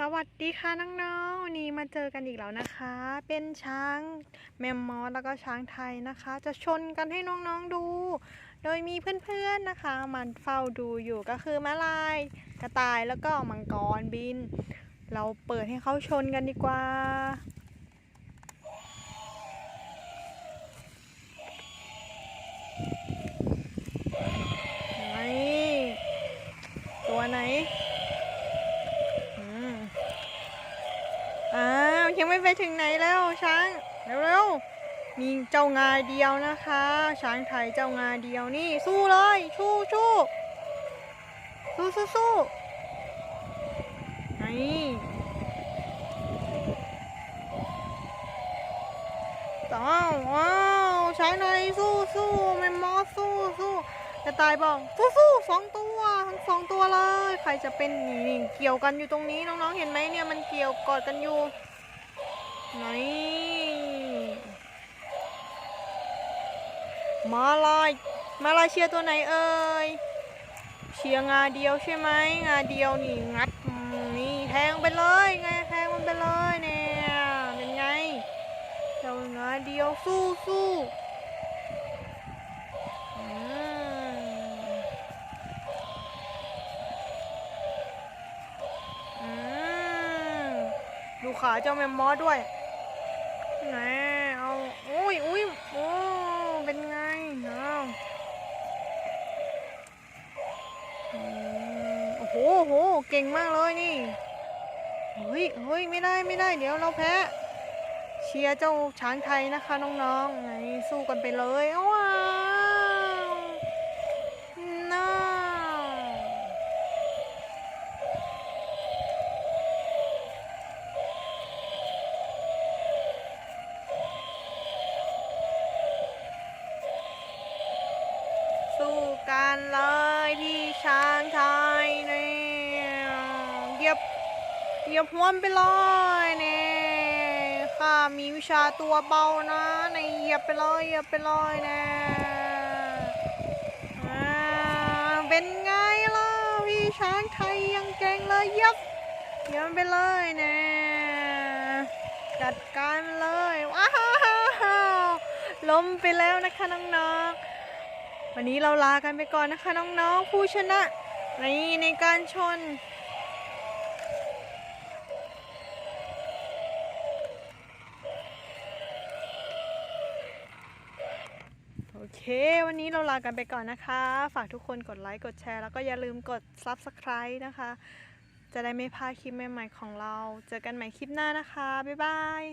สวัสดีค่ะน้องๆวันนี้มาเจอกันอีกแล้วนะคะ เป็นช้างแมมมอสแล้วก็ช้างไทยนะคะ จะชนกันให้น้องๆดู โดยมีเพื่อนๆนะคะ มันเฝ้าดูอยู่ก็คือม้าลายกระต่ายแล้วก็มังกรบิน เราเปิดให้เขาชนกันดีกว่า ไหนตัวไหน อืมอ้าว ยังไม่ไปถึงไหนแล้วช้างเร็วๆมีเจ้างาเดียวนะคะ ช้างไทยเจ้างาเดียวนี่สู้เลยชู้ชู้สู้สู้สู้นี่ว้าวว้าวช้างไทยสู้สู้แมมมอสสู้สู้กระต่ายบอกสู้สู้สองตัวทั้งสองตัวเลย ใครจะเป็นนี่เกี่ยวกันอยู่ตรงนี้น้องๆเห็นไหมเนี่ยมันเกี่ยวกอดกันอยู่ นมาลายมาลายเชียร์ตัวไหนเอ่ยเชียร์งาเดียวใช่ไหมงาเดียวนี่งัดนี่แทงไปเลยไงแทงมันไปเลยเนี่ยเป็นไงเจ้างาเดียวสู้สู้อืมอืมดูขาเจ้าแมมมอสด้วย ไหนเอาอุ้ยอุ้ยโอ้เป็นไงเอาอืมโอ้โหโอ้โหเก่งมากเลยนี่เฮ้ยเฮ้ยไม่ได้ไม่ได้เดี๋ยวเราแพ้เชียร์เจ้าช้างไทยนะคะน้องๆไหนสู้กันไปเลยอ้าว กันเลยพี่ช้างไทยเนี่ยเหยียบเหยียบหัวมไปเลยเนี่ยข้ามีวิชาตัวเบานะในเหยียบไปเลยเหยียบไปเลยนะอ่าเป็นไงล่ะพี่ช้างไทยยังเก่งเลยเหยียบเหยียบไปเลยนะจัดการเลยว้าวล้มไปแล้วนะคะน้องๆ วันนี้เราลากันไปก่อนนะคะน้องๆผู้ชนะในในการชน โอเค วันนี้เราลากันไปก่อนนะคะ ฝากทุกคนกดไลค์กดแชร์ แล้วก็อย่าลืมกด Subscribe นะคะ จะได้ไม่พลาดคลิปใหม่ๆของเรา เจอกันใหม่คลิปหน้านะคะ บ๊ายบาย